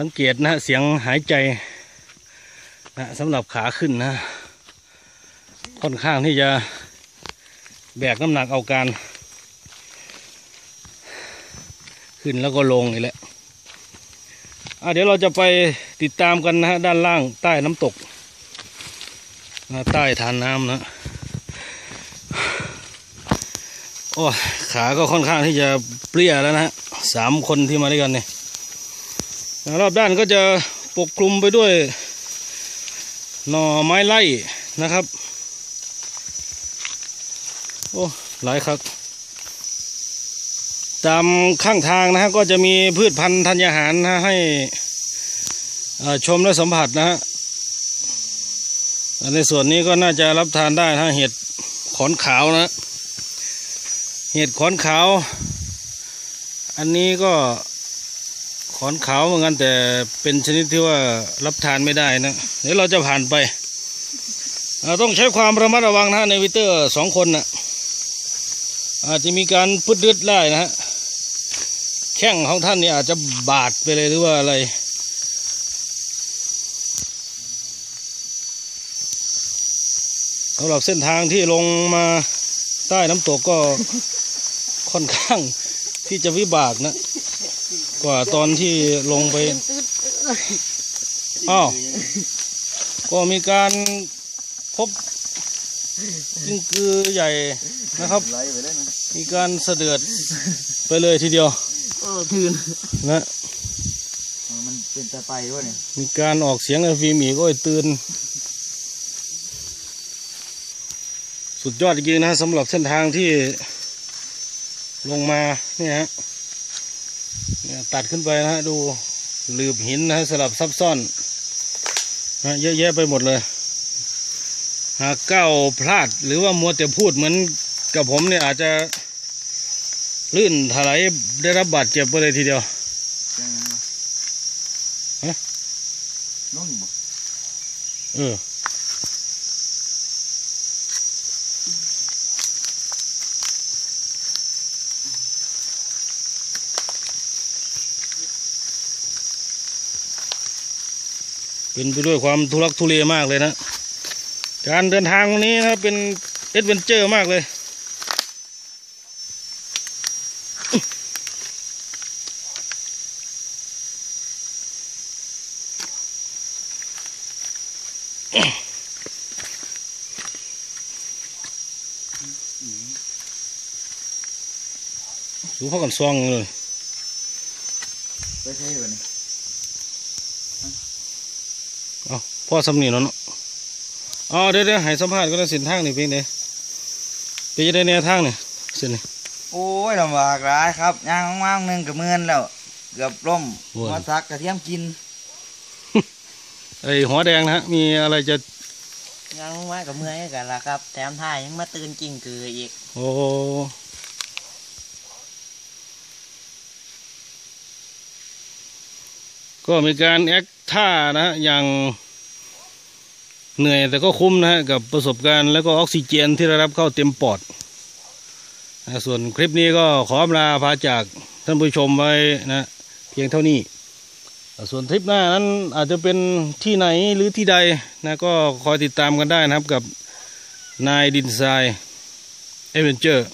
สังเกตนะเสียงหายใจนะสำหรับขาขึ้นนะ ค่อนข้างที่จะแบกน้ำหนักเอาการ ขึ้นแล้วก็ลงนี่แหละอะเดี๋ยวเราจะไปติดตามกันนะฮะด้านล่างใต้น้ำตกใต้ฐานน้ำนะโอ้ขาก็ค่อนข้างที่จะเปรี้ยแล้วนะฮะสามคนที่มาด้วยกันเนี่ย รอบด้านก็จะปกคลุมไปด้วย หน่อไม้ไล่นะครับ โอ้ หลายครับ ตามข้างทางนะฮะก็จะมีพืชพันธุ์ธัญญาหารนะให้ชมและสัมผัสนะฮะในส่วนนี้ก็น่าจะรับทานได้นะเห็ดขอนขาวนะ เห็ดขอนขาว อันนี้ก็ ขอนขาวเหมือนกันแต่เป็นชนิดที่ว่ารับทานไม่ได้นะ เดี๋ยวเราจะผ่านไปต้องใช้ความระมัดระวังนะในวิเตอร์สองคนนะอาจจะมีการพุดดึดได้นะฮะแข้งของท่านนี่อาจจะบาดไปเลยหรือว่าอะไรสำหรับเส้นทางที่ลงมาใต้น้ำตกก็ค่อนข้างที่จะวิบากนะ กว่าตอนที่ลงไปอ้าวก็มีการพบกิ้งกือใหญ่นะครับไหลไปได้ไหมมีการเสดือดไปเลยทีเดียวเออทืนนะมันเป็นตะไปวะเนี่ยมีการออกเสียงในฟิล์มอีกก็ไอ้ตื่น สุดยอดจริงๆนะสำหรับเส้นทางที่ลงมาเนี่ยฮะ เนี่ยตัดขึ้นไปนะฮะดูหลืบหินนะฮะสลับซับซ้อนนะเยอะแยะไปหมดเลย หากก้าวพลาดหรือว่ามัวแต่พูดเหมือนกับผมเนี่ยอาจจะลื่นถลายได้รับบาดเจ็บไปเลยทีเดียวยังไงวะฮะน้องอยู่บ่เออ เป็นไปด้วยความทุรักทุเลมากเลยนะ การเดินทางวันนี้นะเป็นเอ็ดเวนเจอร์มากเลย สูพักกันซองเลยไปใช่วะเนี่ย เอาพ่อสำนีเนาะเนาะอ๋อเดี๋ยวเดี๋ยวให้สัมภาษณ์ก็ได้สินทางนี่เพียงเดียวไปจะได้แนวทางนี่เส้นนี่โอ้ยลำบากร้ายครับย่างว่างๆหนึงกับเมือนแล้ว เกือบล่มโอ้ยมาซักกระเทียมกินไอหัวแดงนะฮะมีอะไรจะยังว่ากับเมื่อยกันละครับ แถมท่ายยังมาตื่นจริงคืออีก โอ้ ก็มีการแอคท่านะฮะอย่างเหนื่อยแต่ก็คุ้มนะฮะกับประสบการณ์แล้วก็ออกซิเจนที่ได้รับเข้าเต็มปอดนะส่วนคลิปนี้ก็ขออำลาพาจากท่านผู้ชมไว้นะเพียงเท่านี้ ส่วนทริปหน้านั้นอาจจะเป็นที่ไหนหรือที่ใดนะก็คอยติดตามกันได้นะครับกับนายดินทรายเอเวนเจอร์